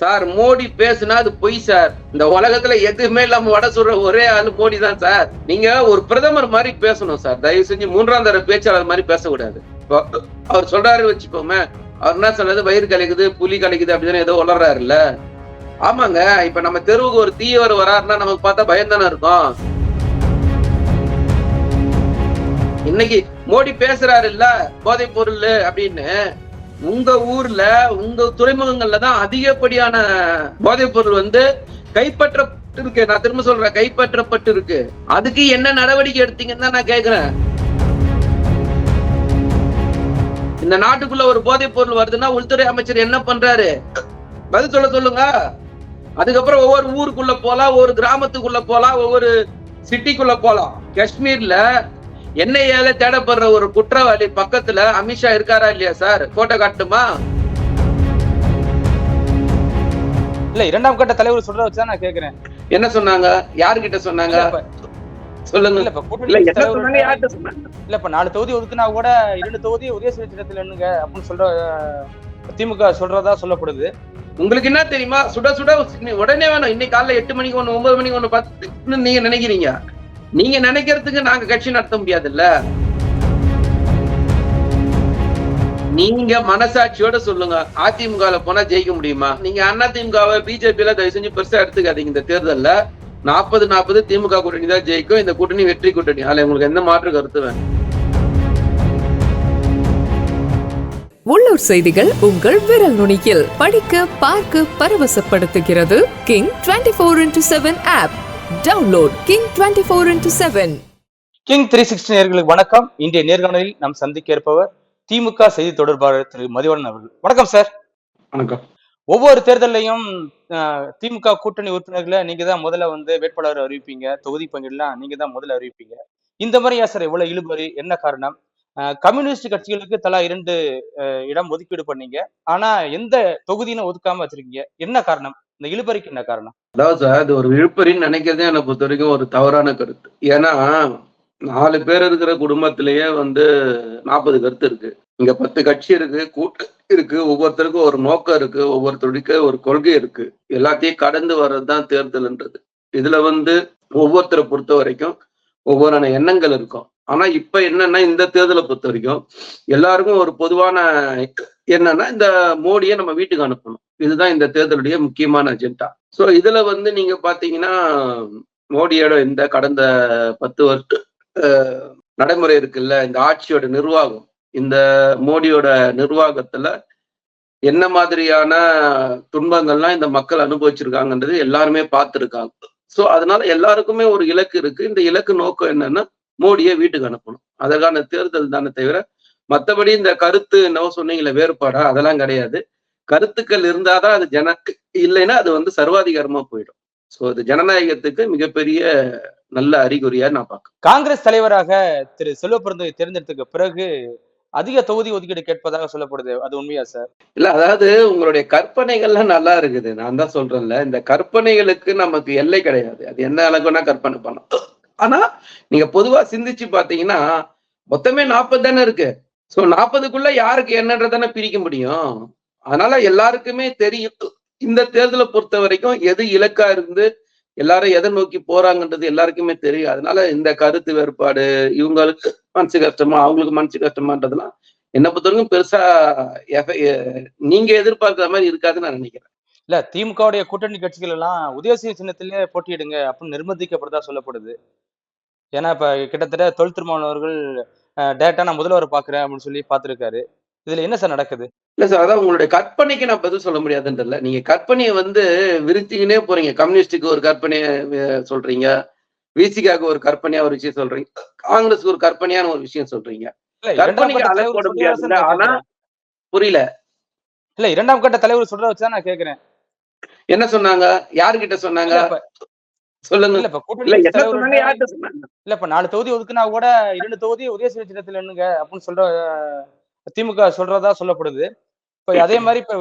Sir Modi பேசுனா அது பொய் சார். இந்த உலகத்துல எதுவுமே இல்லாம வட சொல்ற ஒரே ஆளு மோடி தான் சார். நீங்க ஒரு பிரதமர் மாதிரி பேசணும் சார். தயவு செஞ்சு மூன்றாம் தர பேச்சாளர் மாதிரி பேசக்கூடாது. அவர் சொல்றாரு வச்சுக்கோமே அவர் என்ன சொல்றது? வயிறு கலைக்குது புலி கலைக்குது அப்படின்னு ஏதோ உளறாருல்ல. ஆமாங்க இப்ப நம்ம தெருவுக்கு ஒரு தீயவர் வராருன்னா நமக்கு பார்த்தா பயம் தானே இருக்கும். இன்னைக்கு மோடி பேசுறாரு இல்ல போதைப் பொருள் அப்படின்னு. உங்க ஊர்ல உங்க துறைமுகங்கள்ல தான் அதிகப்படியான போதைப் பொருள் வந்து கைப்பற்றப்பட்டு இருக்கு நான் திரும்ப சொல்றேன் கைப்பற்றப்பட்டு இருக்கு அதுக்கு என்ன நடவடிக்கை எடுத்தீங்கன்னு தான் நான் கேக்குறேன் இந்த நாட்டுக்குள்ள ஒரு போதைப் பொருள் வருதுன்னா உள்துறை அமைச்சர் என்ன பண்றாரு? பதில் சொல்ல சொல்லுங்க. அதுக்கப்புறம் ஒவ்வொரு ஊருக்குள்ள போலாம் ஒவ்வொரு கிராமத்துக்குள்ள போலாம் ஒவ்வொரு சிட்டிக்குள்ள போலாம். காஷ்மீர்ல என்ஐஏல தேடப்படுற ஒரு குற்றவாளி பக்கத்துல அமித்ஷா இருக்காரா இல்லையா சார்? போட்டோ காட்டுமா? இல்ல இரண்டாம் கட்ட தலைவர் சொல்றத வச்சுதான் நான் கேக்குறேன். என்ன சொன்னாங்க? யாருகிட்ட சொன்னாங்க? சொல்லுங்க. இல்ல இப்ப நாலு தொகுதி ஒதுக்குனா கூட இரண்டு தொகுதி உதயசூரிய சின்னத்துல என்னங்க அப்படின்னு சொல்ற திமுக சொல்றதா சொல்லப்படுது. உங்களுக்கு என்ன தெரியுமா? சுட சுட உடனே வேணும். இன்னைக்கு காலைல எட்டு மணிக்கு ஒண்ணு ஒன்பது மணிக்கு ஒண்ணு பத்து நீங்க நினைக்கிறீங்க. நீங்க நினைக்கிறதுக்கு நாங்க கட்சி நடத்த முடியாதுல்ல? நீங்க மனசாட்சியோட சொல்லுங்க. அதிமுக போனா ஜெயிக்க முடியுமா? நீங்க அதிமுகவை எல்லாம் தயவு செஞ்சு பெருசா எடுத்துக்காதீங்க இந்த தேர்தல்ல. நாற்பது நாற்பது திமுக கூட்டணி தான் ஜெயிக்கும். இந்த கூட்டணி வெற்றி கூட்டணி. அதுல உங்களுக்கு எந்த மாற்று கருத்து வேணும்? உள்ளூர் செய்திகள் உங்கள் விரல் நுனியில். படிக்க பார்க்க பரவசப்படுத்துகிறது. King twenty four into seven app download king twenty four into seven king three sixty நேர்களுக்கு வணக்கம். இன்றைய நேர்காணலில் நாம் சந்திக்க இருப்பவர் திமுக செய்தி தொடர்பாளர் திரு மதிவண்ணன் அவர்கள். வணக்கம் சார். வணக்கம். ஒவ்வொரு தேர்தலையும் திமுக கூட்டணி உறுப்பினர்களை நீங்க தான் முதல்ல வந்து வேட்பாளர் அறிவிப்பீங்க. தொகுதி பங்கீடுலாம் நீங்க தான் முதல்ல அறிவிப்பீங்க. இந்த மாதிரி ஏன் சார்? இவ்வளவு இழுபறி? என்ன காரணம்? கம்யூனிஸ்ட் கட்சிகளுக்கு தலா இரண்டு இடம் ஒதுக்கீடு பண்ணீங்க. ஆனா எந்த தொகுதின்னு ஒதுக்காம வச்சிருக்கீங்க? என்ன காரணம்? இந்த இழுபறிக்கு என்ன காரணம்? அதாவது சார் அது ஒரு இழுப்பறின்னு நினைக்கிறதே என்னை பொறுத்த வரைக்கும் ஒரு தவறான கருத்து. ஏன்னா நாலு பேர் இருக்கிற குடும்பத்திலேயே வந்து நாற்பது கருத்து இருக்கு. இங்க பத்து கட்சி இருக்கு கூட்டம் இருக்கு ஒவ்வொருத்தருக்கும் ஒரு நோக்கம் இருக்கு ஒவ்வொருத்தருக்கு ஒரு கொள்கை இருக்கு. எல்லாத்தையும் கடந்து வர்றதுதான் தேர்தல்ன்றது. இதுல வந்து ஒவ்வொருத்தரை பொறுத்த வரைக்கும் ஒவ்வொரு எண்ணங்கள் இருக்கும். ஆனா இப்ப என்னன்னா இந்த தேர்தலை பொறுத்த வரைக்கும் எல்லாருக்கும் ஒரு பொதுவான என்னன்னா இந்த மோடியை நம்ம வீட்டுக்கு அனுப்பணும். இதுதான் இந்த தேர்தலுடைய முக்கியமான அஜெண்டா ஸோ இதுல வந்து நீங்க பாத்தீங்கன்னா மோடியோட இந்த கடந்த பத்து வருஷ நடைமுறை இருக்குல்ல இந்த ஆட்சியோட நிர்வாகம் இந்த மோடியோட நிர்வாகத்துல என்ன மாதிரியான துன்பங்கள்லாம் இந்த மக்கள் அனுபவிச்சிருக்காங்கன்றது எல்லாருமே பார்த்துருக்காங்க. ஸோ அதனால எல்லாருக்குமே ஒரு இலக்கு இருக்கு. இந்த இலக்கு நோக்கம் என்னன்னா மோடியை வீட்டுக்கு அனுப்பணும். அதற்கான தேர்தல் தானே தவிர மத்தபடி இந்த கருத்து என்னவோ சொன்னீங்களே வேறுபாடா? அதெல்லாம் கிடையாது. கருத்துக்கள் இருந்தாதான் அது ஜன இல்லைன்னா அது வந்து சர்வாதிகாரமா போயிடும். சோ அது ஜனநாயகத்துக்கு மிகப்பெரிய நல்ல அறிகுறியா நான் பார்க்கிறேன். காங்கிரஸ் தலைவராக திரு செல்வப்பிறந்தவை தேர்ந்தெடுத்ததுக்கு பிறகு அதிக தொகுதி ஒதுக்கீடு கேட்பதாக சொல்லப்படுது. அது உண்மையா சார் இல்ல அதாவது உங்களுடைய கற்பனைகள்லாம் நல்லா இருக்குது. நான் தான் சொல்றேன்ல இந்த கற்பனைகளுக்கு நமக்கு எல்லை கிடையாது. அது என்ன அளவுக்குன்னா கற்பனை பண்ணலாம். ஆனா நீங்க பொதுவா சிந்திச்சு பாத்தீங்கன்னா மொத்தமே நாற்பது தானே இருக்கு. சோ நாற்பதுக்குள்ள யாருக்கு என்னன்றதானே பிரிக்க முடியும். அதனால எல்லாருக்குமே தெரியும். இந்த தேர்தலை பொறுத்த வரைக்கும் எது இலக்கா இருந்து எல்லாரும் எதை நோக்கி போறாங்கன்றது எல்லாருக்குமே தெரியும். அதனால இந்த கருத்து வேறுபாடு இவங்களுக்கு மனசு கஷ்டமா அவங்களுக்கு மனசு கஷ்டமான்றதுலாம் என்னை பொறுத்தவரைக்கும் பெருசா நீங்க எதிர்பார்க்கிற மாதிரி இருக்காதுன்னு நான் நினைக்கிறேன். இல்ல திமுகவுடைய கூட்டணி கட்சிகள் எல்லாம் உதயசிய சின்னத்திலே போட்டியிடுங்க அப்படின்னு நிர்பந்திக்கப்படுதா சொல்லப்படுது. ஏன்னா இப்ப கிட்டத்தட்ட தொழில் திருமாவளவன் டேட்டா நான் முதல்வர் பாக்குறேன் அப்படின்னு சொல்லி பார்த்திருக்காரு. இதுல என்ன சார் நடக்குது? இல்ல சார் அதான் உங்களுடைய கற்பனைக்கு நான் பதில் சொல்ல முடியாதுன்றல நீங்க கற்பனையை வந்து விரிச்சிக்கினே போறீங்க. கம்யூனிஸ்டுக்கு ஒரு கற்பனையை சொல்றீங்க. விசிகாக்கு ஒரு கற்பனையா ஒரு விஷயம் சொல்றீங்க. காங்கிரஸ்க்கு ஒரு கற்பனையான ஒரு விஷயம் சொல்றீங்க. கற்பனைக்கு அளவு போட ஆனா. புரியல. இல்ல இரண்டாம் கட்ட தலைவர் சொல்றத வச்சுதான் நான் கேக்குறேன். என்ன சொன்னாங்க? யாருகிட்ட சொன்னாங்க? சொல்லுங்க இல்ல இப்ப கூட்டணி இல்ல இப்ப நாலு தொகுதி ஒதுக்குனா கூட இரண்டு தொகுதி உதயசூரிய சின்னத்துல என்னங்க அப்படின்னு சொல்ற திமுக சொல்றதா சொல்லப்படுது. இப்ப அதே மாதிரி இப்ப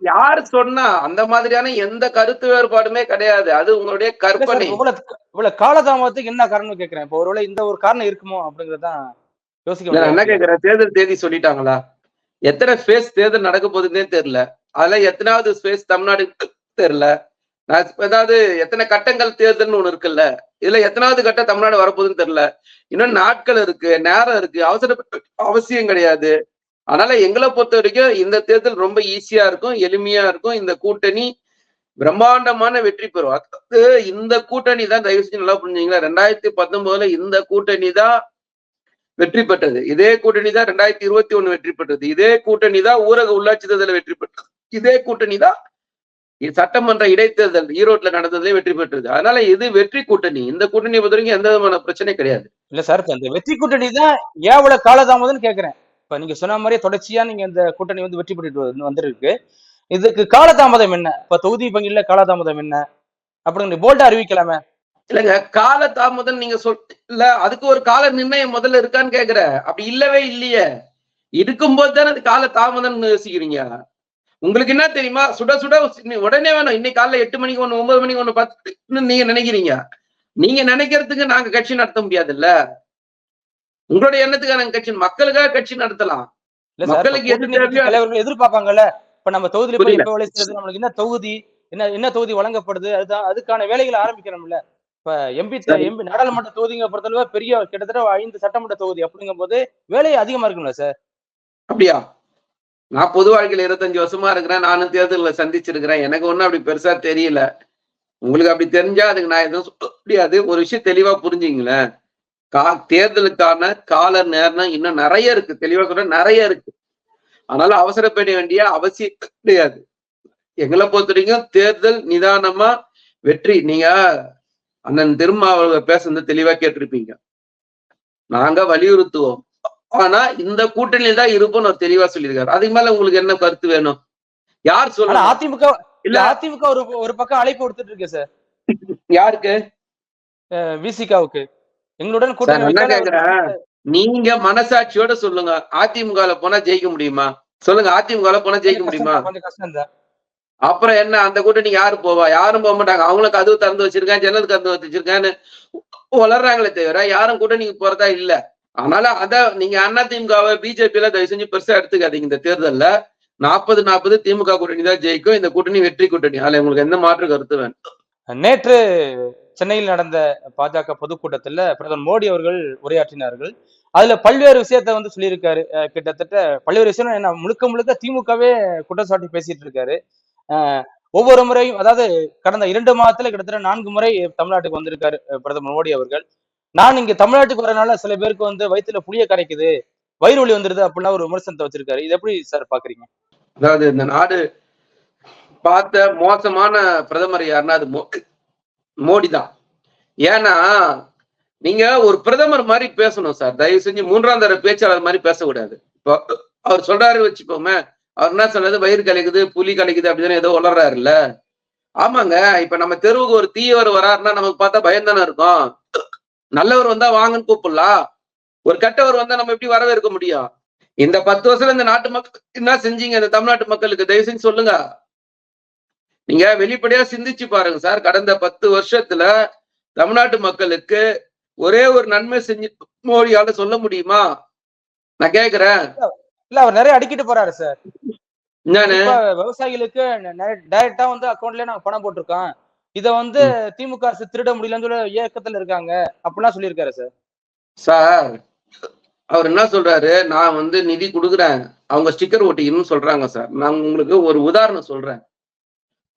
யார் சொன்னா அந்த மாதிரியான எந்த கருத்து வேறுபாடுமே கிடையாது. அது உங்களுடைய கற்பனை. இவ்வளவு இவ்வளவு காலதாமதத்துக்கு என்ன காரணம் கேக்குறேன். இப்ப ஒருவேளை இந்த ஒரு காரணம் இருக்குமோ அப்படிங்கறதான் யோசிக்க என்ன. கேக்குறேன்? தேர்தல் தேதி சொல்லிட்டாங்களா? எத்தனை ஃபேஸ் தேர்தல் நடக்க போகுதுன்னே தெரியல. அதுல எத்தனாவது ஸ்பேஸ் தமிழ்நாடு தெரியல. அதாவது எத்தனை கட்டங்கள் தேர்தல்னு ஒண்ணு இருக்குல்ல. இதுல எத்தனாவது கட்டம் தமிழ்நாடு வரப்போகுதுன்னு தெரியல. இன்னும் நாட்கள் இருக்கு நேரம் இருக்கு அவசரப்பட்ட அவசியம் கிடையாது. அதனால எங்களை பொறுத்த வரைக்கும் இந்த தேர்தல் ரொம்ப ஈஸியா இருக்கும் எளிமையா இருக்கும். இந்த கூட்டணி பிரம்மாண்டமான வெற்றி பெறும். அதாவது இந்த கூட்டணி தான் தயவு செஞ்சு நல்லா புரிஞ்சுங்களா ரெண்டாயிரத்தி பத்தொன்பதுல இந்த கூட்டணி தான் வெற்றி பெற்றது. இதே கூட்டணி தான் ரெண்டாயிரத்தி இருபத்தி ஒண்ணு வெற்றி பெற்றது. இதே கூட்டணி தான் ஊரக உள்ளாட்சி தேர்தலில் வெற்றி பெற்றது. இதே கூட்டணி தான் சட்டமன்ற இடைத்தேர்தல் ஈரோட்ல நடந்ததுல வெற்றி பெற்றது. அதனால இது வெற்றி கூட்டணி. இந்த கூட்டணியை பொறுத்த வரைக்கும் எந்த விதமான பிரச்சனை கிடையாது. இல்ல சார் இந்த வெற்றி கூட்டணி தான் ஏன் இவ்வளவு காலதாமதம்னு கேக்குறேன். இப்ப நீங்க சொன்ன மாதிரியே தொடர்ச்சியா நீங்க இந்த கூட்டணி வந்து வெற்றி வந்து- வந்திருக்கு. இதுக்கு காலதாமதம் என்ன? இப்ப தொகுதி பங்கில காலதாமதம் என்ன? அப்படின்னு போல்டா அறிவிக்கலாமே. இல்லைங்க கால தாமதம் நீங்க சொல் இல்ல அதுக்கு ஒரு கால நிர்ணயம் முதல்ல இருக்கான்னு கேக்குற அப்படி இல்லவே இல்லையே. இருக்கும்போது தானே அது கால தாமதம்னு யோசிக்கிறீங்க. உங்களுக்கு என்ன தெரியுமா? சுட சுட உடனே வேணும். இன்னைக்கு காலைல எட்டு மணிக்கு ஒண்ணு ஒன்பது மணிக்கு ஒண்ணு பத்து நீங்க நினைக்கிறீங்க. நீங்க நினைக்கிறதுக்கு நாங்க கட்சி நடத்த முடியாதுல்ல? உங்களுடைய எண்ணத்துக்காக நாங்க கட்சி மக்களுக்காக கட்சி நடத்தலாம். இல்ல இப்ப மக்களுக்கு தலைவர்கள் எதிர்பார்ப்பாங்கல்ல? இப்ப நம்ம தொகுதியில போய். எப்ப வேலை செய்யறது நம்மளுக்கு என்ன தொகுதி? என்ன என்ன தொகுதி வழங்கப்படுது? அதுதான் அதுக்கான வேலைகளை ஆரம்பிக்கணும்ல. இப்ப எம்பி. எம்பி நாடாளுமன்ற தொகுதிங்க பொறுத்தளவு பெரிய கிட்டத்தட்ட ஐந்து சட்டமன்ற தொகுதி அப்படிங்கும் போது வேலை அதிகமா இருக்கும்ல சார்? அப்படியா? நான் பொது வாழ்க்கையில இருபத்தஞ்சு வருஷமா இருக்கிறேன் நானும் தேர்தலில் சந்திச்சிருக்கிறேன். எனக்கு ஒண்ணும் அப்படி பெருசா தெரியல. உங்களுக்கு அப்படி தெரிஞ்சா அதுக்கு நான் எதுவும் சொல்ல முடியாது. ஒரு விஷயம் தெளிவா புரிஞ்சுங்களேன். கா தேர்தலுக்கான கால நேரம் இன்னும் நிறைய இருக்கு. தெளிவா சொல்ற நிறைய இருக்கு. அதனால அவசரப்பட வேண்டிய அவசியம் கிடையாது. எங்களை பொறுத்த வரைக்கும் தேர்தல் நிதானமா வெற்றி. நீங்க அண்ணன் திருமாவளவர் பேசுனது தெளிவா கேட்டிருப்பீங்க. நாங்க வலியுறுத்துவோம். ஆனா இந்த கூட்டணியில் தான் இருப்போம்னு அவர் தெளிவா சொல்லியிருக்காரு. அதுக்கு மேல உங்களுக்கு என்ன கருத்து வேணும்? யார் சொல்லலாம் அதிமுக இல்ல. அதிமுக ஒரு ஒரு பக்கம் அழைப்பு கொடுத்துட்டு இருக்கு சார். யாருக்கு? விசிகாவுக்கு. எங்களுடன் கூட்டணி நான் நீங்க மனசாட்சியோட சொல்லுங்க. அதிமுகல போனா ஜெயிக்க முடியுமா? சொல்லுங்க அதிமுகல போனா ஜெயிக்க முடியுமா? அப்புறம் என்ன அந்த கூட்டணி யாரு போவா? யாரும் போக மாட்டாங்க. அவங்களும் கதவு திறந்து வச்சிருக்கேன் ஜன்னல் திறந்து வச்சிருக்கேன்னு வளர்றாங்களே தவிர யாரும் கூட்டணிக்கு போறதா இல்ல. அதனால அத நீங்க அண்ணா திமுகவை பிஜேபியில தயவு செஞ்சு பெருசா எடுத்துக்காதீங்க. இந்த தேர்தல்ல நாற்பது நாற்பது திமுக கூட்டணி தான் ஜெயிக்கும். இந்த கூட்டணி வெற்றி கூட்டணி. அதுல உங்களுக்கு எந்த மாற்று கருத்து வேணும்? நேற்று சென்னையில் நடந்த பாஜக பொதுக்கூட்டத்துல பிரதமர் மோடி அவர்கள் உரையாற்றினார்கள். அதுல பல்வேறு விஷயத்த வந்து சொல்லியிருக்காரு. கிட்டத்தட்ட பல்வேறு விஷயம் என்ன? முழுக்க முழுக்க திமுகவே குற்றச்சாட்டு பேசிட்டு இருக்காரு. ஒவ்வொரு முறையும் அதாவது கடந்த இரண்டு மாதத்துல கிட்டத்தட்ட நான்கு முறை தமிழ்நாட்டுக்கு வந்திருக்காரு பிரதமர் மோடி அவர்கள். நான் இங்க தமிழ்நாட்டுக்கு வரனால சில பேருக்கு வந்து வயிற்றுல புளிய கரைக்குது வயிறு வலி வந்துருது அப்படிலாம் ஒரு விமர்சனத்தை வச்சிருக்காரு. இது எப்படி சார் பாக்குறீங்க? அதாவது இந்த நாடு பார்த்த மோசமான பிரதமர் யாருன்னா அது மோடி தான். ஏன்னா நீங்க ஒரு பிரதமர் மாதிரி பேசணும் சார் தயவு செஞ்சு மூன்றாம் தர பேச்சாளர் மாதிரி பேசக்கூடாது. இப்போ அவர் சொல்றாரு வச்சுப்போமே அவர் என்ன சொல்றது வயிறு கலைக்குது புலி கலைக்குது அப்படின்னு ஏதோ உளறாருல்ல. ஆமாங்க இப்ப நம்ம தெருவுக்கு ஒரு தீயவர் வராருன்னா நமக்கு பார்த்தா பயம் தானே இருக்கும். நல்லவர் வந்தா வாங்கன்னு கூப்பிடலாம் ஒரு கெட்டவர் வந்தா நம்ம எப்படி வரவேற்க முடியும்? இந்த பத்து வருஷம் இந்த நாட்டு மக்கள் என்ன செஞ்சீங்க? இந்த தமிழ்நாட்டு மக்களுக்கு தயவு செஞ்சு சொல்லுங்க. நீங்க வெளிப்படையா சிந்திச்சு பாருங்க சார். கடந்த பத்து வருஷத்துல தமிழ்நாட்டு மக்களுக்கு ஒரே ஒரு நன்மை செஞ்சு மோடியால சொல்ல முடியுமா? நான் கேக்குறேன். இல்ல அவர் நிறைய அடிக்கிட்டு போறாரு சார். விவசாயிகளுக்கு டைரக்டா வந்து அக்கௌண்ட்லயே நாங்க பணம் போட்டிருக்கோம். இத வந்து திமுக அரசு திருட முடியலன்னு சொல்லி இயக்கத்துல இருக்காங்க. அப்படிலாம் சொல்லியிருக்காரு சார். சார் அவர் என்ன சொல்றாரு? நான் வந்து நிதி கொடுக்குறேன். அவங்க ஸ்டிக்கர் ஒட்டிக்கணும்னு சொல்றாங்க சார். நான் உங்களுக்கு ஒரு உதாரணம் சொல்றேன்.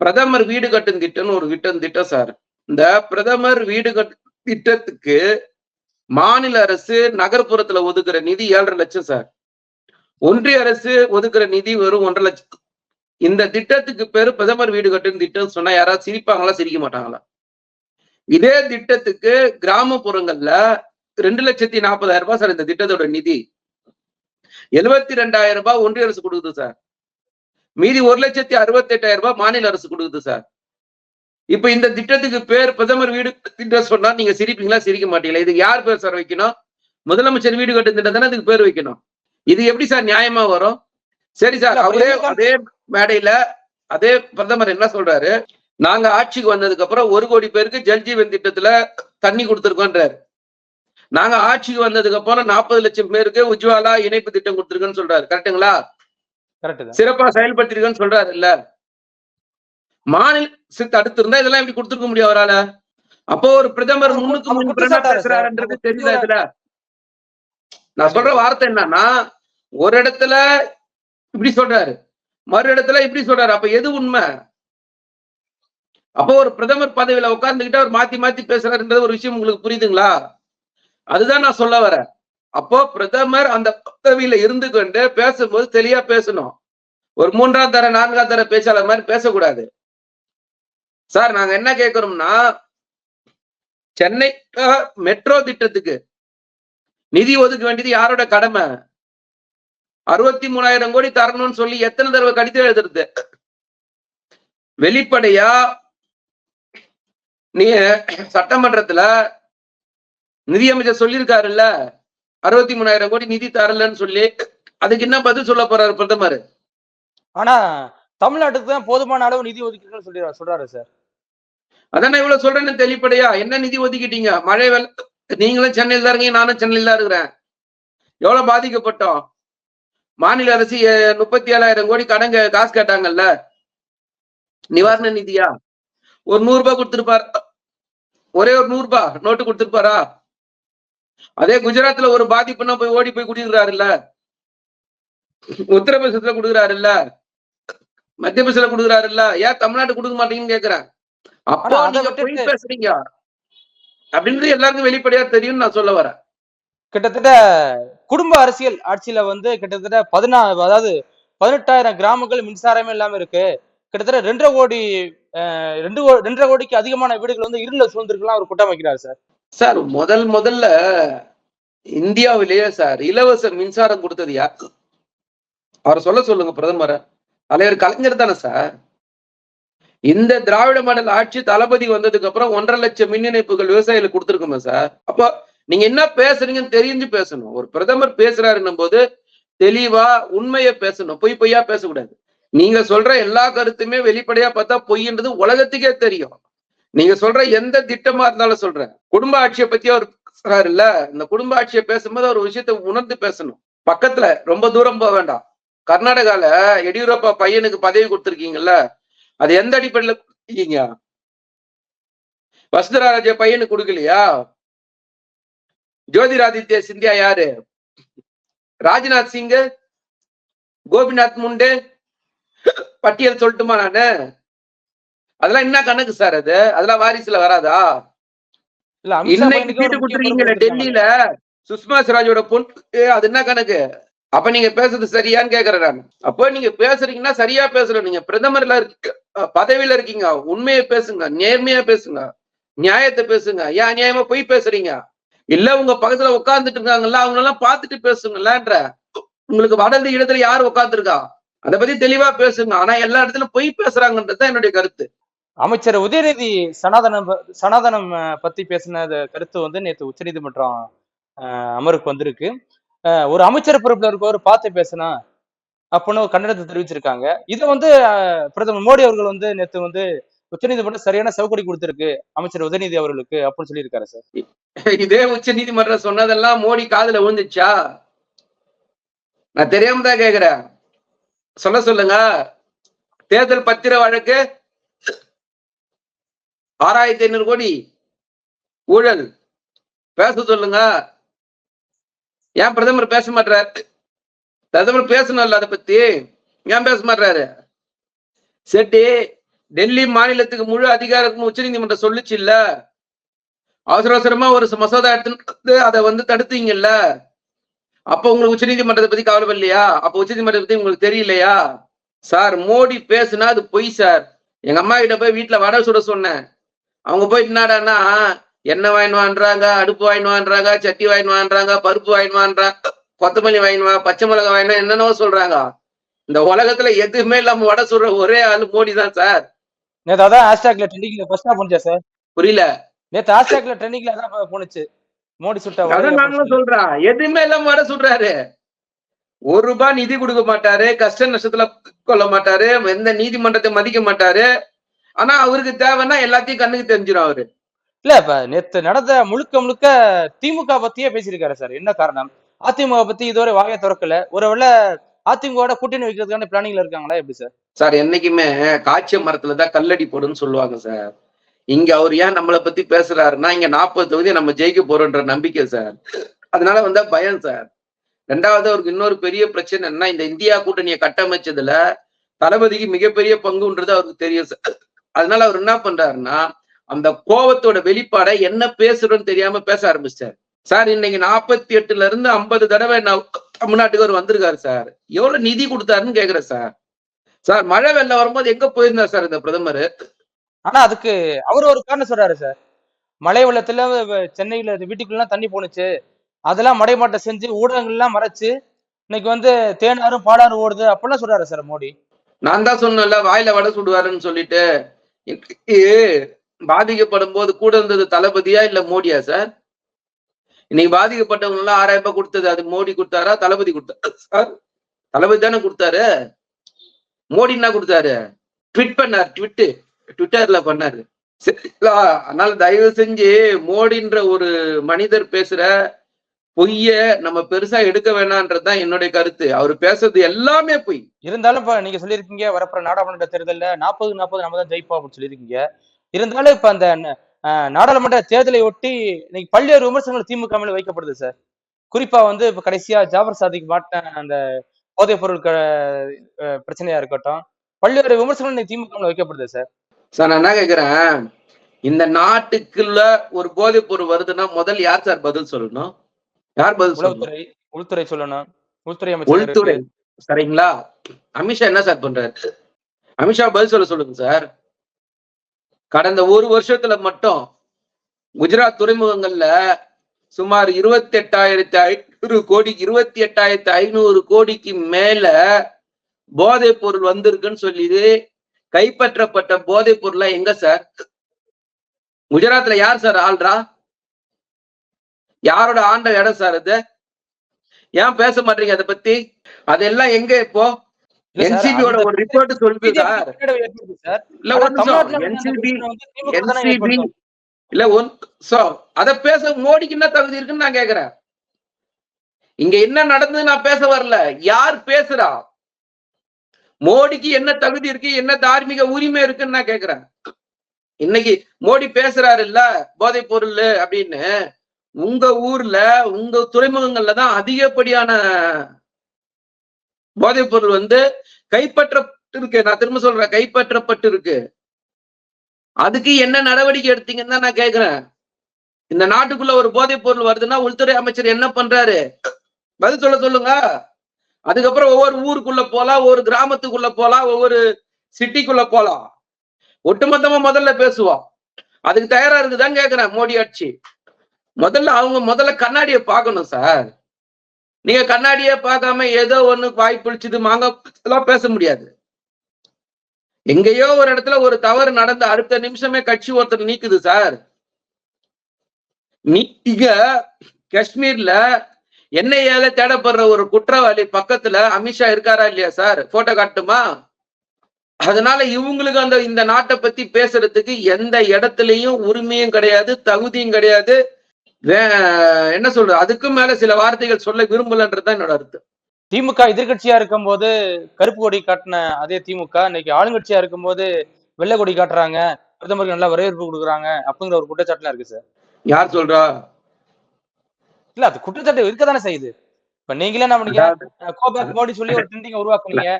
பிரதமர் வீடு கட்டும் திட்டம்னு ஒரு திட்டம் திட்டம் சார். இந்த பிரதமர் வீடு கட்டு திட்டத்துக்கு மாநில அரசு நகர்ப்புறத்துல ஒதுக்குற நிதி ஏழரை லட்சம் சார். ஒன்றிய அரசு ஒதுக்குற நிதி வெறும் ஒன்றரை லட்சம் இந்த திட்டத்துக்கு பேரு பிரதமர் வீடு கட்டும் திட்டம் சொன்னா யாராவது சிரிப்பாங்களா சிரிக்க மாட்டாங்களா? இதே திட்டத்துக்கு கிராமப்புறங்கள்ல ரெண்டு லட்சத்தி நாற்பதாயிரம் ரூபாய் சார் இந்த திட்டத்தோட நிதி. எழுபத்தி ரெண்டாயிரம் ரூபாய் ஒன்றிய அரசு கொடுக்குது சார். மீதி ஒரு லட்சத்தி அறுபத்தி எட்டாயிரம் ரூபாய் மாநில அரசு கொடுக்குது சார். இப்ப இந்த திட்டத்துக்கு பேர் பிரதமர் வீடு திட்டம் சொன்னா நீங்க சிரிப்பீங்களா சிரிக்க மாட்டீங்களா? இதுக்கு யார் பேர் சார் வைக்கணும்? முதலமைச்சர் வீடு கட்டும் திட்டம் தானே இதுக்கு பேர் வைக்கணும். இது எப்படி சார் நியாயமா வரும்? சரி சார் அவரே? அதே மேடையில அதே பிரதமர் என்ன சொல்றாரு? நாங்க ஆட்சிக்கு வந்ததுக்கு அப்புறம் ஒரு கோடி பேருக்கு ஜல் ஜீவன் திட்டத்துல தண்ணி கொடுத்துருக்கோன்றாரு. நாங்க ஆட்சிக்கு வந்ததுக்கு அப்புறம் நாற்பது லட்சம் பேருக்கு உஜ்வாலா இணைப்பு திட்டம் கொடுத்துருக்கோன்னு சொல்றாரு. கரெக்ட்டுங்களா? கரெக்ட் தான். சிறப்பா செயல்படுத்திருக்கேன்னு சொல்றாரு இல்ல. மாநில அடுத்து இருந்தா இதெல்லாம் எப்படி கொடுத்துருக்க முடியும் அவரால? அப்போ ஒரு பிரதமர் முன்னுக்கு முன். பேசுறாருன்றது தெரியுதா இதுல? நான் சொல்ற வார்த்தை என்னன்னா ஒரு இடத்துல இப்படி சொல்றாரு. மறு இடத்துல இப்படி சொல்றாரு. அப்ப எது உண்மை? அப்போ ஒரு பிரதமர் பதவியில உட்கார்ந்துகிட்டு அவர் மாத்தி மாத்தி பேசுறாருன்றது ஒரு விஷயம் உங்களுக்கு புரியுதுங்களா? அதுதான் நான் சொல்ல வரேன். அப்போ பிரதமர் அந்த பதவியில இருந்து கொண்டு பேசும்போது தெளிவா பேசணும். ஒரு மூன்றாம் தர நான்காம் தர பேச்சாளர் மாதிரி பேசக்கூடாது. சார் நாங்க என்ன கேட்கிறோம்னா சென்னை மெட்ரோ திட்டத்துக்கு நிதி ஒதுக்க வேண்டியது யாரோட கடமை? அறுபத்தி மூணாயிரம் கோடி தரணும்னு சொல்லி எத்தனை தடவை கடிதம் எழுதுறது? வெளிப்படையா நீ சட்டமன்றத்துல நிதியமைச்சர் சொல்லியிருக்காருல்ல அறுபத்தி மூணாயிரம் கோடி நிதி தரலன்னு சொல்லி அதுக்கு என்ன பதில் சொல்ல போறாரு பிரதமர்? ஆனா தமிழ்நாட்டுக்கு தான் போதுமான அளவு நிதி ஒதுக்கீடுன்னு சொல்லி சொல்றாரு சார். அதான் இவ்வளவு சொல்றேன்னு தெளிப்படையா? என்ன நிதி ஒதுக்கிட்டீங்க? மழை வெள்ள நீங்களும் சென்னையில் தான் இருக்கீங்க நானும் சென்னையில் தான் இருக்கிறேன். எவ்வளவு பாதிக்கப்பட்டோம்? மாநில அரசு முப்பத்தி ஏழாயிரம் கோடி கடன் காசு கேட்டாங்கல்ல? நிவாரண நிதியா? ஒரு நூறு ரூபாய் கொடுத்திருப்பார். ஒரே ஒரு நூறு ரூபாய் நோட்டு கொடுத்திருப்பாரா? அதே குஜராத்ல ஒரு பாதிப்புன்னா போய் ஓடி போய் குடிக்கிறாருல்ல உத்தரப்பிரதேசத்துல கொடுக்குறாருல்ல? மத்திய பிரதேசல கொடுக்குறாருல்ல? ஏன் தமிழ்நாட்டு கொடுக்க மாட்டீங்கன்னு கேக்குறேன். அப்போ நீங்க பொய் பேசுறீங்க? அப்படின்றது எல்லாருக்கும் வெளிப்படையா தெரியும்னு நான் சொல்ல வரேன். கிட்டத்தட்ட குடும்ப அரசியல் ஆட்சியில வந்து கிட்டத்தட்ட பதினா அதாவது பதினெட்டாயிரம் கிராமங்கள் மின்சாரமே இல்லாம இருக்கு. கிட்டத்தட்ட ரெண்டரை கோடி ரெண்டு ரெண்டரை கோடிக்கு அதிகமான வீடுகள் வந்து இருள சூழ்ந்திருக்கலாம் அவர் குற்றம் வைக்கிறார் சார். சார் முதல் முதல்ல இந்தியாவிலேயே சார் இலவச மின்சாரம் கொடுத்தது யார்? அவரை சொல்ல சொல்லுங்க பிரதமரை. தலைவர் கலைஞர் தானே சார். இந்த திராவிட மாடல் ஆட்சி தளபதி வந்ததுக்கு அப்புறம் ஒன்றரை லட்சம் மின் இணைப்புகள் விவசாயிகளுக்கு கொடுத்துருக்கோமே சார்? அப்போ நீங்க என்ன பேசுறீங்கன்னு தெரிஞ்சு பேசணும். ஒரு பிரதமர் பேசுறாருன்னும் போது தெளிவா உண்மையை பேசணும். பொய் பொய்யா பேசக்கூடாது. நீங்க சொல்ற எல்லா கருத்துமே வெளிப்படையா பார்த்தா பொய்ன்றது உலகத்துக்கே தெரியும். நீங்க சொல்ற எந்த திட்டமா இருந்தாலும் சொல்றேன். குடும்ப ஆட்சியை பத்தி அவர் பேசுறாருல்ல இந்த குடும்ப ஆட்சியை பேசும்போது ஒரு விஷயத்த உணர்ந்து பேசணும். பக்கத்துல ரொம்ப தூரம் போக வேண்டாம். கர்நாடகால எடியூரப்பா பையனுக்கு பதவி கொடுத்துருக்கீங்கல்ல அது எந்த அடிப்படையில கொடுத்தீங்க வசுந்தராராஜ பையனுக்கு கொடுக்கலையா? ஜோதிராதித்ய சிந்தியா யாரு? ராஜ்நாத் சிங் கோபிநாத் முண்டே பட்டியல் சொல்லட்டுமா நானு? அதெல்லாம் என்ன கணக்கு சார் அது? அதெல்லாம் வாரிசுல வராதா? இன்னைக்கு சீட்டு கொடுத்துருக்கீங்களே டெல்லியில? சுஷ்மா ஸ்வராஜோட பொண்ணு அது என்ன கணக்கு? அப்ப நீங்க பேசுறது சரியான்னு கேக்குறேன் நான். அப்போ நீங்க பேசுறீங்கன்னா சரியா பேசணும். நீங்க பிரதமர்ல இருக்க பதவியில இருக்கீங்க. உண்மையை பேசுங்க நேர்மையா பேசுங்க நியாயத்தை பேசுங்க. ஏன் நியாயமா போய் பேசுறீங்க? இல்ல உங்க பக்கத்துல உட்கார்ந்துட்டு இருக்காங்கல்ல அவங்க எல்லாம் பார்த்துட்டு பேசுங்கல்லன்ற உங்களுக்கு வடந்த இடத்துல யார் உட்கார்ந்துருக்கா அதை பத்தி தெளிவா பேசுங்க. ஆனா எல்லா இடத்துலயும் பொய் பேசுறாங்கன்றது தான் என்னுடைய கருத்து. அமைச்சர் உதயநிதி சனாதனம் சனாதனம் பத்தி பேசின கருத்து வந்து நேற்று உச்சநீதிமன்றம் அமருக்கு வந்திருக்கு. ஒரு அமைச்சர் பொறுப்புல இருக்கவர் பார்த்து பேசினா அப்படின்னு ஒரு கண்டனத்தை தெரிவிச்சிருக்காங்க. இதை வந்து பிரதமர் மோடி அவர்கள் வந்து நேற்று வந்து உச்சநீதிமன்றம் சரியான சவுக்கடி கொடுத்திருக்கு அமைச்சர் உதயநிதி அவர்களுக்கு அப்படின்னு சொல்லியிருக்காரு சார். இதே உச்ச நீதிமன்றம் சொன்னதெல்லாம் மோடி காதுல விழுந்துச்சா? நான் தெரியாம தான் கேக்குறேன். சொல்ல சொல்லுங்க. தேர்தல் பத்திர வழக்கு ஆறாயிரத்தி ஐநூறு கோடி. ஊழல். பேச சொல்லுங்க. ஏன் பிரதமர் பேச மாட்டாரு பிரதமர் பேசணும்ல அதை பத்தி. ஏன் பேச மாட்டாரு செட்டி டெல்லி மாநிலத்துக்கு முழு அதிகாரத்துக்கு உச்சநீதிமன்றம் சொல்லுச்சு இல்ல அவசர அவசரமா ஒரு மசோதா எடுத்து அதை வந்து தடுத்தீங்கல்ல? அப்ப உங்களுக்கு உச்சநீதிமன்றத்தை பத்தி கவலை இல்லையா அப்ப உச்சநீதிமன்றத்தை பத்தி உங்களுக்கு தெரியலையா? சார் மோடி பேசுனா அது பொய் சார். எங்க அம்மா கிட்ட போய் வீட்டுல வடை சுட சொன்னேன். அவங்க போய் என்னடானா எண்ணெய் வாங்கினுவான்றாங்க அடுப்பு வாங்கினுவான்றாங்க சட்டி வாங்கினுவான்றாங்க பருப்பு வாங்கிட்டு கொத்தமல்லி வாங்கிட்டு பச்சை மிளகா வாங்கினா என்னென்னவோ சொல்றாங்க. இந்த உலகத்துல எதுவுமே இல்லாம வடை சுடுற ஒரே ஆள் மோடி தான் சார். நேற்று அதான் ஹேஷ்டாக்ல ட்ரெண்டிங்ல ஃபர்ஸ்டா போனுச்சா சார் புரியல. நேற்று ஹேஷ்டாக்ல ட்ரெண்டிங்ல அதான் போனுச்சு மோடி சுட்ட அதான் நாங்களும். சொல்றோம் எதுவுமே இல்லாம வர சொல்றாரு. ஒரு ரூபாய் நிதி கொடுக்க மாட்டாரு கஷ்ட நஷ்டத்துல கொள்ள மாட்டாரு எந்த நீதிமன்றத்தை மதிக்க மாட்டாரு. ஆனா அவருக்கு தேவைன்னா எல்லாத்தையும் கண்ணுக்கு தெரிஞ்சிடும் அவரு. இல்ல இப்ப நேத்து நடந்த முழுக்க முழுக்க திமுக பத்தியே பேசியிருக்காரு சார் என்ன காரணம்? அதிமுக பத்தி இதுவரை வாயை திறக்கல. ஒருவேளை அதிமுக கூட்டணி வைக்கிறதுக்கான பிளானிங்ல இருக்காங்களா எப்படி சார்? சார் என்னைக்குமே காய்ச்ச மரத்துல தான் கல்லடி போடுன்னு சொல்லுவாங்க சார். இங்க அவர் ஏன் நம்மளை பத்தி பேசுறாருன்னா இங்க நாற்பது தொகுதி நம்ம ஜெயிக்க போறோன்ற நம்பிக்கை சார். அதனால வந்தா பயம் சார். ரெண்டாவது அவருக்கு இன்னொரு பெரிய பிரச்சனை என்ன இந்த இந்தியா கூட்டணியை கட்டமைச்சதுல தளபதிக்கு மிகப்பெரிய பங்குன்றது அவருக்கு தெரியும் சார். அதனால அவர் என்ன பண்றாருன்னா அந்த கோபத்தோட வெளிப்பாடை என்ன பேசுறோன்னு தெரியாம பேச ஆரம்பிச்சார். சார் இன்னைக்கு நாற்பத்தி எட்டுல இருந்து ஐம்பது தடவை நான் தமிழ்நாட்டுக்கு அவர் வந்திருக்காரு சார். எவ்வளவு நிதி கொடுத்தாருன்னு கேக்குறேன் சார். சார் மழை வெள்ளம் வரும்போது எங்க போயிருந்தார் சார் இந்த பிரதமர்? ஆனா அதுக்கு அவர் ஒரு காரணம் சொல்றாரு சார். மழை வெள்ளத்துல சென்னையில இது வீட்டுக்குள்ள தண்ணி போணுச்சு. அதெல்லாம் மடைமாட்டம் செஞ்சு ஊடகங்கள்லாம் மறைச்சு இன்னைக்கு வந்து தேனாரும் பாலாறு ஓடுது அப்படிலாம் சொல்றாரு சார் மோடி. நான் தான் சொன்னேன்ல வாயில வடை சுடுவாருன்னு சொல்லிட்டு. பாதிக்கப்படும் போது கூட இருந்தது தளபதியா இல்ல மோடியா சார்? இன்னைக்கு பாதிக்கப்பட்டவங்க எல்லாம் ஆறாயிரம் ரூபாய் கொடுத்தது. அது மோடி கொடுத்தாரா? தளபதி கொடுத்தாரா? தளபதி தானே கொடுத்தாரு? மோடி என்ன கொடுத்தாரு? ட்விட் பண்ணார் ட்விட்டு. ட்விட்டர்ல பண்ணாரு. சரிங்களா அதனால தயவு செஞ்சு மோடின்ற ஒரு மனிதர் பேசுற பொய்ய நம்ம பெருசா எடுக்க வேணான்றதுதான் என்னுடைய கருத்து. அவர் பேசுறது எல்லாமே பொய். இருந்தாலும் இப்ப நீங்க சொல்லியிருக்கீங்க வரப்போற நாடாளுமன்ற தேர்தல்ல நாற்பது நாற்பது நம்ம தான் ஜெயிப்போம் அப்படின்னு சொல்லியிருக்கீங்க. இருந்தாலும் இப்ப அந்த நாடாளுமன்ற தேர்தலை ஒட்டி இன்னைக்கு பல்வேறு விமர்சனங்கள் திமுக மேல வைக்கப்படுது சார் குறிப்பா வந்து இப்ப கடைசியா ஜாபர் சாதிக் மாட்டின அந்த போதைப் பொருள் பிரச்சனையா இருக்கட்டும் பல்வேறு விமர்சனங்கள் இன்னைக்கு திமுக மேல வைக்கப்படுது சார் சார் நான் என்ன கேக்குறேன்? இந்த நாட்டுக்குள்ள ஒரு போதைப் பொருள் வருதுன்னா முதல் யார் சார் பதில் சொல்லணும்? யார் பதில் உளவுத்துறை உள்துறை சொல்லணும். உள்துறை அமைச்சர் உள்துறை. சரிங்களா? அமித்ஷா என்ன சார் பண்றாரு? அமித்ஷா பதில் சொல்ல சொல்லுங்க சார் கடந்த ஒரு வருஷத்துல மட்டும் குஜராத் துறைமுகங்கள்ல சுமார் இருபத்தி எட்டாயிரத்தி ஐநூறு கோடி இருபத்தி எட்டாயிரத்தி ஐநூறு கோடிக்கு மேல போதைப் பொருள் வந்திருக்குன்னு சொல்லி கைப்பற்றப்பட்ட போதைப் பொருளா எங்க சார்? குஜராத்ல யார் சார் ஆள்றா? யாரோட ஆண்ட இடம் சார் அது? ஏன் பேச மாட்டீங்க அதை பத்தி? அதெல்லாம் எங்க இப்போ? என்சிபியோட ஒரு ரிப்போர்ட் சொல்லுது சார். இல்ல ஒரு என்சிபி என்சிபி. இல்ல ஒன் அத பேச மோடிக்கு என்ன தகுதி இருக்குன்னு நான் கேக்குறேன். இங்க என்ன நடந்தது நான் பேச வரல. யார் பேசுறா? மோடிக்கு என்ன தகுதி இருக்கு என்ன தார்மீக உரிமை இருக்குன்னு நான் கேக்குறேன். இன்னைக்கு மோடி பேசுறாரு இல்ல போதைப் பொருள் அப்படின்னு. உங்க ஊர்ல உங்க துறைமுகங்கள்ல தான் அதிகப்படியான போதைப் பொருள் வந்து கைப்பற்றப்பட்டிருக்கு. நான் திரும்ப சொல்றேன் கைப்பற்றப்பட்டு இருக்கு அதுக்கு என்ன நடவடிக்கை எடுத்தீங்கன்னு தான் நான் கேக்குறேன். இந்த நாட்டுக்குள்ள ஒரு போதைப் பொருள் வருதுன்னா உள்துறை அமைச்சர் என்ன பண்றாரு? பதில் சொல்ல சொல்லுங்க. அதுக்கப்புறம் ஒவ்வொரு ஊருக்குள்ள போலாம் ஒவ்வொரு கிராமத்துக்குள்ள போலாம் ஒவ்வொரு சிட்டிக்குள்ள போலாம். ஒட்டுமொத்தமா முதல்ல பேசுவோம். அதுக்கு தயாரா இருக்குதான் கேக்குறேன் மோடி ஆட்சி. முதல்ல அவங்க முதல்ல கண்ணாடியை பார்க்கணும் சார். நீங்க கண்ணாடியே பார்க்காம ஏதோ ஒண்ணு வாய் பிடிச்சது மாங்க எல்லாம் பேச முடியாது. எங்கேயோ ஒரு இடத்துல ஒரு தவறு நடந்த அடுத்த நிமிஷமே கட்சி ஒருத்தர் நீக்குது சார். நீங்க காஷ்மீர்ல என்ஐஏல தேடப்படுற ஒரு குற்றவாளி பக்கத்துல அமித்ஷா இருக்காரா இல்லையா சார்? போட்டோ காட்டுமா அதனால இவங்களுக்கு அந்த இந்த நாட்டை பத்தி பேசுறதுக்கு எந்த இடத்துலயும் உரிமையும் கிடையாது தகுதியும் கிடையாது. என்ன சொல்றது அதுக்கும் மேல சில வார்த்தைகள் சொல்ல விரும்பலன்றதுதான் என்னோட அர்த்தம். திமுக எதிர்க்கட்சியா இருக்கும்போது கருப்பு கொடி காட்டின அதே திமுக இன்னைக்கு ஆளுங்கட்சியா இருக்கும்போது வெள்ளை கொடி காட்டுறாங்க பிரதமருக்கு நல்லா வரவேற்பு கொடுக்குறாங்க அப்படிங்கிற ஒரு குற்றச்சாட்டுலாம் இருக்கு சார். யார் சொல்றா? இல்ல அது குற்றச்சாட்டு இருக்க தானே செய்யுது. இப்ப நீங்களே என்ன பண்ணீங்க கோபேக் மோடி சொல்லி ஒரு ட்ரெண்டிங் உருவாக்குனீங்க.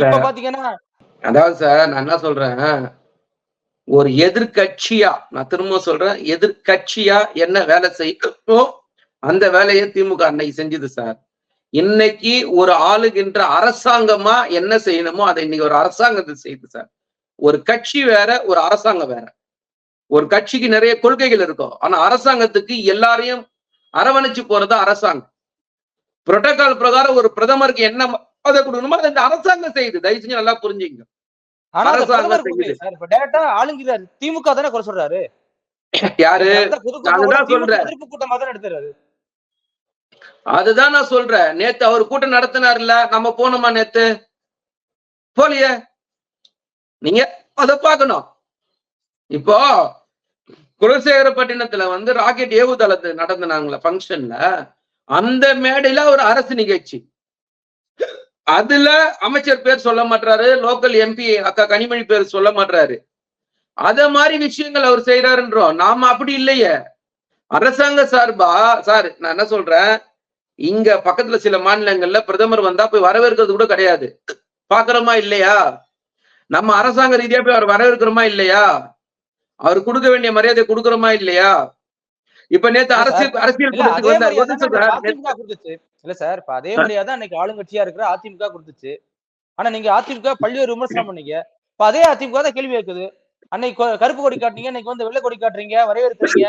இப்ப பாத்தீங்கன்னா அதாவது சார் நான் என்ன சொல்றேன்? ஒரு எதிர்க்கட்சியா நான் திரும்ப சொல்றேன் எதிர்கட்சியா என்ன வேலை செய்யணுமோ அந்த வேலையை திமுக அன்னைக்கு செஞ்சது சார். இன்னைக்கு ஒரு ஆளுகின்ற அரசாங்கமா என்ன செய்யணுமோ அதை இன்னைக்கு ஒரு அரசாங்கத்தை செய்யுது சார். ஒரு கட்சி வேற ஒரு அரசாங்கம் வேற. ஒரு கட்சிக்கு நிறைய கொள்கைகள் இருக்கும். ஆனா அரசாங்கத்துக்கு எல்லாரையும் அரவணைச்சு போறது அரசாங்கம். புரோட்டோகால் பிரகாரம் ஒரு பிரதமருக்கு என்ன அதை கொடுக்கணுமோ அதை இந்த அரசாங்கம் செய்யுது. தயவு செஞ்சு நல்லா புரிஞ்சுங்க ஆனா டேரக்டா ஆளுங்கிறாரு திமுக தானே குறை சொல்றாரு? யாரு? கூட்டமா தான் எடுத்துறாரு? அதுதான் நான் சொல்றேன். நேத்து அவர் கூட்டம் நடத்தினார்ல நம்ம போனோமா நேத்து? போலியே. நீங்க அத பார்க்கணும். இப்போ குலசேகரப்பட்டினத்துல வந்து ராக்கெட் ஏவுதளத்து நடத்தினாங்களே ஃபங்க்ஷன்ல அந்த மேடையில ஒரு அரசு நிகழ்ச்சி. அதுல அமைச்சர் பேர் சொல்ல மாட்டாரு லோக்கல் எம்பி அக்கா கனிமொழி பேர் சொல்ல மாட்டாரு அத மாதிரி விஷயங்கள் அவர் செய்யறாருன்றோம் நாம அப்படி இல்லையே. அரசாங்க சார்பா சார் நான் என்ன சொல்றேன்? இங்க பக்கத்துல சில மாநிலங்கள்ல பிரதமர் வந்தா போய் வரவேற்கிறது கூட கிடையாது. பாக்குறோமா இல்லையா? நம்ம அரசாங்க ரீதியா போய் அவர் வரவேற்கிறோமா இல்லையா? அவர் கொடுக்க வேண்டிய மரியாதை கொடுக்கறோமா இல்லையா? இப்ப நேத்து அரசியல் அரசியல் இல்ல சார். இப்ப அதே மரியாதை தான் இன்னைக்கு ஆளுங்கட்சியா இருக்கிற அதிமுக கொடுத்துச்சு. ஆனா நீங்க அதிமுக பல்வேறு விமர்சனம் பண்ணீங்க. இப்ப அதே அதிமுக தான் கேள்வி கேக்குது அன்னைக்கு கருப்பு கொடி காட்டுனீங்க இன்னைக்கு வந்து வெள்ளை கொடி காட்டுறீங்க வரவேற்கிறீங்க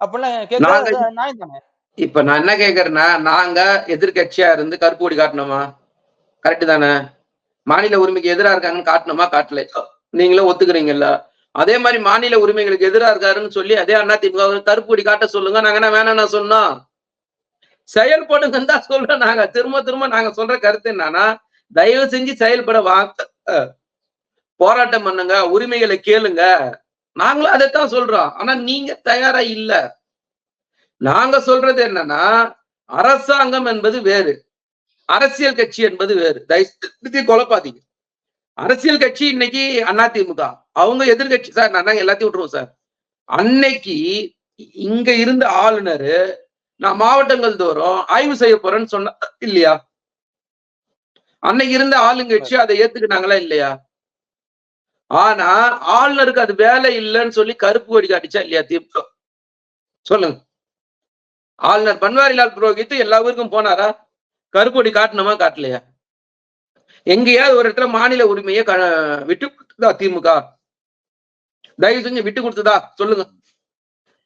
அப்படிலாம் கேட்கறது தானே? இப்ப நான் என்ன கேக்குறேன்னா நாங்க எதிர்க்கட்சியா இருந்து கருப்பு கொடி காட்டணுமா கரெக்ட் தானே? மாநில உரிமைக்கு எதிரா இருக்காங்கன்னு காட்டணுமா காட்டல. நீங்களும் ஒத்துக்கிறீங்கல்ல? அதே மாதிரி மாநில உரிமைகளுக்கு எதிரா இருக்காருன்னு சொல்லி அதே அதிமுக வை கருப்பு கொடி காட்ட சொல்லுங்க. நாங்க என்ன வேணாம்னா சொன்னோம்? செயல்படுங்கன்னு தான் சொல்றோம் நாங்க. திரும்ப திரும்ப நாங்க சொல்ற கருத்து என்னன்னா தயவு செஞ்சு செயல்பட வாங்க போராட்டம் பண்ணுங்க உரிமைகளை கேளுங்க. நாங்களும் அதைத்தான் சொல்றோம். ஆனா நீங்க தயாரா இல்ல. நாங்க சொல்றது என்னன்னா அரசாங்கம் என்பது வேறு. அரசியல் கட்சி என்பது வேறு. தயவு குழப்பாதீங்க. அரசியல் கட்சி இன்னைக்கு அதிமுக. அவங்க எதிர்கட்சி சார் நான் எல்லாத்தையும் விட்டுருவோம் சார். அன்னைக்கு இங்க இருந்த ஆளுநர் நான் மாவட்டங்கள் தோறும் ஆய்வு செய்ய போறேன்னு சொன்ன இல்லையா? அன்னைக்கு இருந்த ஆளுங்கட்சி அதை ஏத்துக்கினாங்களா இல்லையா? ஆனா ஆளுநருக்கு அது வேலை இல்லைன்னு சொல்லி கருப்பு கொடி காட்டிச்சா இல்லையா திமுக சொல்லுங்க. ஆளுநர் பன்வாரிலால் புரோஹித் எல்லா ஊருக்கும் போனாரா? கருப்பொடி காட்டணுமா காட்டலையா? எங்கேயாவது ஒரு இடத்துல மாநில உரிமையை க விட்டு கொடுத்ததா திமுக? தயவு செஞ்சு விட்டு கொடுத்ததா? சொல்லுங்க.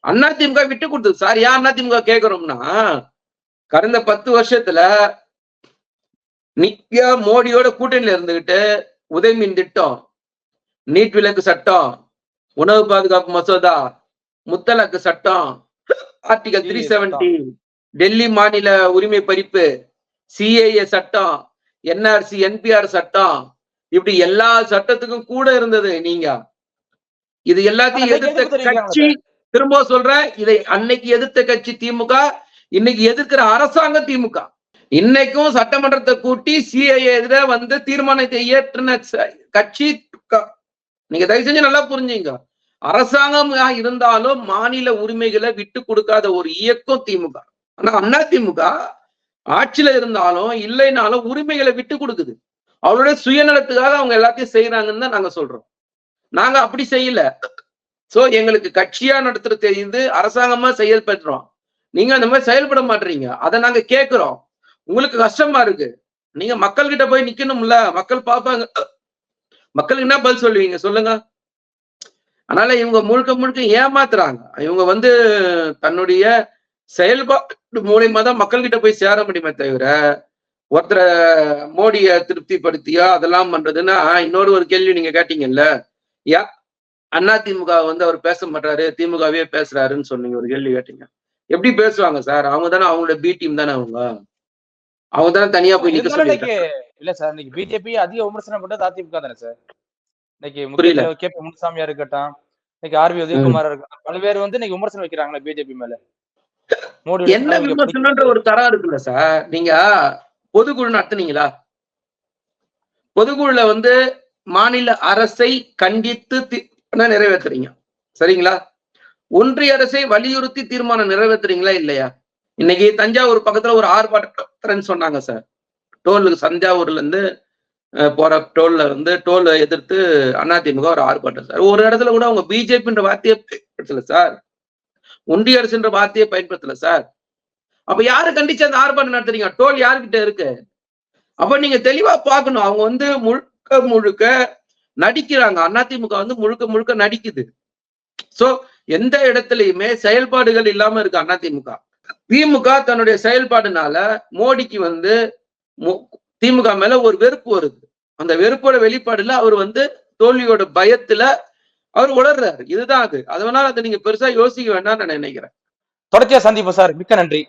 அண்ணா திமுக விட்டு கொடுத்தது. சார் ஏன் அண்ணா திமுக கேக்குறோம்னா கடந்த பத்து வருஷத்துல நித்யா மோடியோட கூட்டணியில இருந்துகிட்டு உதயமின் திட்டம் நீட் விலக்கு சட்டம் உணவு பாதுகாப்பு மசோதா முத்தலாக்கு சட்டம் ஆர்டிகல் த்ரீ செவன்டி டெல்லி மாநில உரிமை பறிப்பு சிஏஏ சட்டம் என்ஆர்சி என்பிஆர் சட்டம் இப்படி எல்லா சட்டத்துக்கும் கூட இருந்தது நீங்க. இது எல்லாத்தையும் எதிர்த்த கட்சி திரும்ப சொல்றேன் இதை அன்னைக்கு எதிர்த்த கட்சி திமுக இன்னைக்கு எதிர்க்கிற அரசாங்க திமுக. இன்னைக்கும் சட்டமன்றத்தை கூட்டி சிஐஏ எதிர வந்து தீர்மானத்தை இயற்றின கட்சி நீங்க தயவு செஞ்சு நல்லா புரிஞ்சுங்க. அரசாங்கம் இருந்தாலும் மாநில உரிமைகளை விட்டு கொடுக்காத ஒரு இயக்கம் திமுக. ஆனா அண்ணா திமுக ஆட்சியில இருந்தாலும் இல்லைனாலும் உரிமைகளை விட்டு கொடுக்குது. அவருடைய சுயநலத்துக்காக அவங்க எல்லாத்தையும் செய்யறாங்கன்னு தான் நாங்க சொல்றோம். நாங்க அப்படி செய்யல. சோ எங்களுக்கு கட்சியா நடத்துறது தெரிந்து அரசாங்கமா செயல்படுறோம் நீங்க அந்த மாதிரி செயல்பட மாட்டீங்க. அதை நாங்க கேட்கிறோம் உங்களுக்கு கஷ்டமா இருக்கு. நீங்க மக்கள் கிட்ட போய் நிக்கணும்ல. மக்கள் பார்ப்பாங்க. மக்களுக்கு என்ன பதில் சொல்லுவீங்க? சொல்லுங்க. அதனால இவங்க முழுக்க முழுக்க ஏமாத்துறாங்க. இவங்க வந்து தன்னுடைய செயல்பாடு மூலியமா தான் மக்கள் கிட்ட போய் சேர முடியுமே தவிர ஒருத்தரை மோடிய திருப்திப்படுத்தியா அதெல்லாம் பண்றதுன்னா இன்னொரு ஒரு கேள்வி நீங்க கேட்டீங்கல்ல. யா அண்ணா திமுக வந்து அவர் பேச மாட்டாரு திமுகவே பேசுறாருன்னு சொன்னீங்க ஒரு கேள்வி கேட்டீங்க. எப்படி பேசுவாங்க சார்? அவங்க தானே அவங்களோட பி டீம் தானே அவங்க? அவங்க தானே தனியா போய் நிக்க இன்னைக்கு இல்ல சார் இன்னைக்கு பிஜேபி அதிக விமர்சனம் பண்றது அதிமுக தானே சார். இன்னைக்கு கே பி முனுசாமியா இருக்கட்டும் இன்னைக்கு ஆர்பி உதயகுமார் இருக்கட்டும் பல்வேறு வந்து இன்னைக்கு விமர்சனம் வைக்கிறாங்களே பிஜேபி மேல. என்ன விமர்சனம்ன்ற ஒரு தரம் இருக்குல்ல சார்? நீங்க பொதுக்குழு நடத்துனீங்களா? பொதுக்குழுல வந்து மாநில அரசை கண்டித்து தீர்மானம் நிறைவேத்துறீங்க. சரிங்களா? ஒன்றிய அரசை வலியுறுத்தி தீர்மானம் நிறைவேத்துறீங்களா இல்லையா? இன்னைக்கு தஞ்சாவூர் பக்கத்துல ஒரு ஆர்ப்பாட்டம் சொன்னாங்க சார். டோல் தஞ்சாவூர்ல இருந்து போற டோல்ல இருந்து டோல் எதிர்த்து அதிமுக ஒரு ஆர்ப்பாட்டம் சார். ஒரு இடத்துல கூட அவங்க பிஜேபின்ற வார்த்தையை பயன்படுத்தல சார். ஒன்றிய அரசுன்ற வார்த்தையை பயன்படுத்தல சார். அப்ப யாரு கண்டிச்சு அந்த ஆர்ப்பாட்டம் நடத்துறீங்க? டோல் யாருக்கிட்ட இருக்கு? அப்ப நீங்க தெளிவா பார்க்கணும். அவங்க வந்து முழுக்க முழுக்க நடிக்கிறாங்க. அதிமுக வந்து முழுக்க முழுக்க நடிக்குது. சோ எந்த இடத்துலயுமே செயல்பாடுகள் இல்லாம இருக்கு அதிமுக. திமுக தன்னுடைய செயல்பாடுனால மோடிக்கு வந்து திமுக மேல ஒரு வெறுப்பு வருது. அந்த வெறுப்போட வெளிப்பாடுல அவர் வந்து தோல்வியோட பயத்துல அவர் உளர்றாரு. இதுதான் அது. அதனால அதை நீங்க பெருசா யோசிக்க வேண்டாம்னு நான் நினைக்கிறேன். தொடர்ச்சியா சந்திப்போம் சார். மிக்க நன்றி.